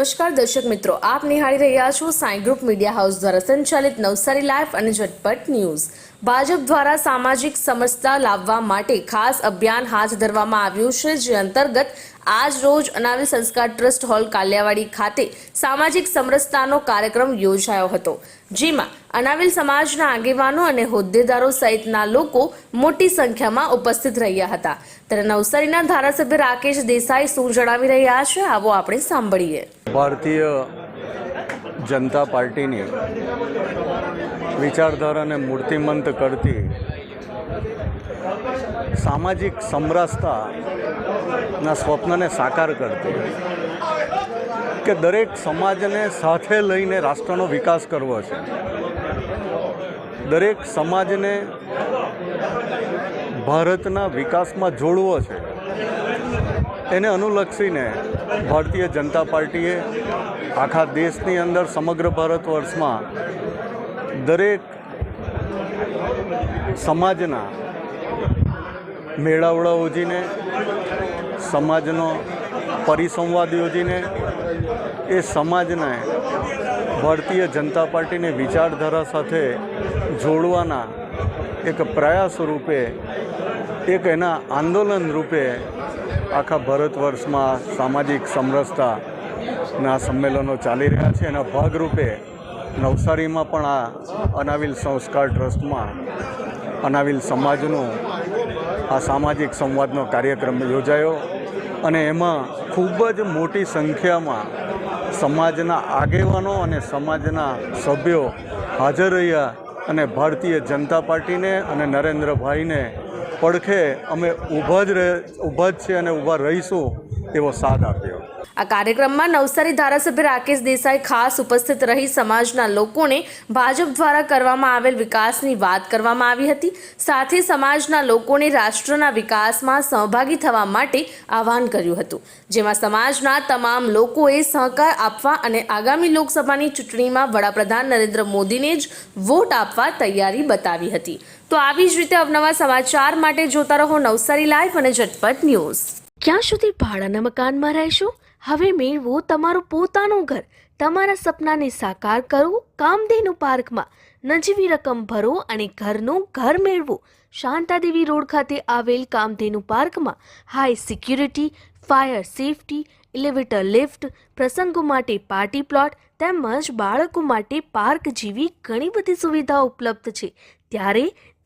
નમસ્કાર દર્શક મિત્રો, આપ નિહાળી રહ્યા છો સાઈ ગ્રુપ મીડિયા હાઉસ દ્વારા સંચાલિત નવસારી લાઈફ અને ઝટપટ ન્યૂઝ. ભાજપ દ્વારા સામાજિક સમરસતા લાવવા માટે ખાસ અભિયાન હાથ ધરવામાં આવ્યું છે, જે અંતર્ગત આજ રોજ અનાવિલ સંસ્કાર ટ્રસ્ટ હોલ કાલિયાવાડી ખાતે સામાજિક સમરસતાનો કાર્યક્રમ યોજાયો હતો, જેમાં અનાવિલ સમાજના આગેવાનો અને હોદ્દેદારો સહિતના લોકો મોટી સંખ્યામાં ઉપસ્થિત રહ્યા હતા. ત્યારે નવસારીના ધારાસભ્ય રાકેશ દેસાઈ શું જણાવી રહ્યા છે, આવો આપણે સાંભળીએ. ભારતીય જનતા પાર્ટીની વિચારધારાને મૂર્તિમંત કરતી સામાજિક સમરસતાના સ્વપ્નને સાકાર કરતી કે દરેક સમાજને સાથે લઈને રાષ્ટ્રનો વિકાસ કરવો છે. દરેક સમાજને ભારતના વિકાસમાં જોડવો છે. એને અનુલક્ષીને ભારતીય જનતા પાર્ટીએ આખા દેશની અંદર સમગ્ર ભારત વર્ષમાં દરેક સમાજના મેળાવડા યોજીને સમાજનો પરિસંવાદ યોજીને, એ સમાજને ભારતીય જનતા પાર્ટીની વિચારધારા સાથે જોડવાના એક પ્રયાસ રૂપે, એક એના આંદોલન રૂપે આખા ભારત વર્ષમાં સામાજિક સમરસતાના સંમેલનો ચાલી રહ્યા છે. એના ભાગરૂપે નવસારીમાં પણ આ અનાવિલ સંસ્કાર ટ્રસ્ટમાં અનાવિલ સમાજનું આ સામાજિક સંવાદનો કાર્યક્રમ યોજાયો અને એમાં ખૂબ જ મોટી સંખ્યામાં સમાજના આગેવાનો અને સમાજના સભ્યો હાજર રહ્યા અને ભારતીય જનતા પાર્ટીને અને નરેન્દ્રભાઈને પડખે અમે ઊભા જ ઊભા જ છે અને ઊભા રહીશું એવો સાથ આપ્યો. આ કાર્યક્રમમાં નવસારી ધારાસભ્ય રાકેશ દેસાઈ ખાસ ઉપસ્થિત રહી સમાજના લોકોને ભાજપ દ્વારા કરવામાં આવેલ વિકાસની વાત કરવામાં આવી હતી. સાથે સમાજના લોકોને રાષ્ટ્રના વિકાસમાં સહભાગી થવા માટે આહવાન કર્યું હતું. જેમાં સમાજના તમામ લોકોએ સહકાર આપવા અને આગામી લોકસભાની ચૂંટણીમાં વડાપ્રધાન નરેન્દ્ર મોદીને જ વોટ આપવા તૈયારી બતાવી હતી. તો આવી જ રીતે અવનવા સમાચાર માટે જોતા રહો નવસારી લાઈવ અને ઝટપટ ન્યૂઝ. ક્યાં સુધી ભાડાના મકાનમાં રહેશો? હવે મેળવો તમારું પોતાનું ઘર. તમારા સપનાને સાકાર કરો કામધેનુ પાર્કમાં. નજીવી રકમ ભરો અને ઘરનું ઘર મેળવો. શાંતાદેવી રોડ ખાતે આવેલ કામધેનુ પાર્કમાં high security fire safety elevator lift પ્રસંગો માટે પાર્ટી પ્લોટ તેમજ બાળકો માટે પાર્ક જેવી ઘણી બધી સુવિધાઓ ઉપલબ્ધ છે. ત્યારે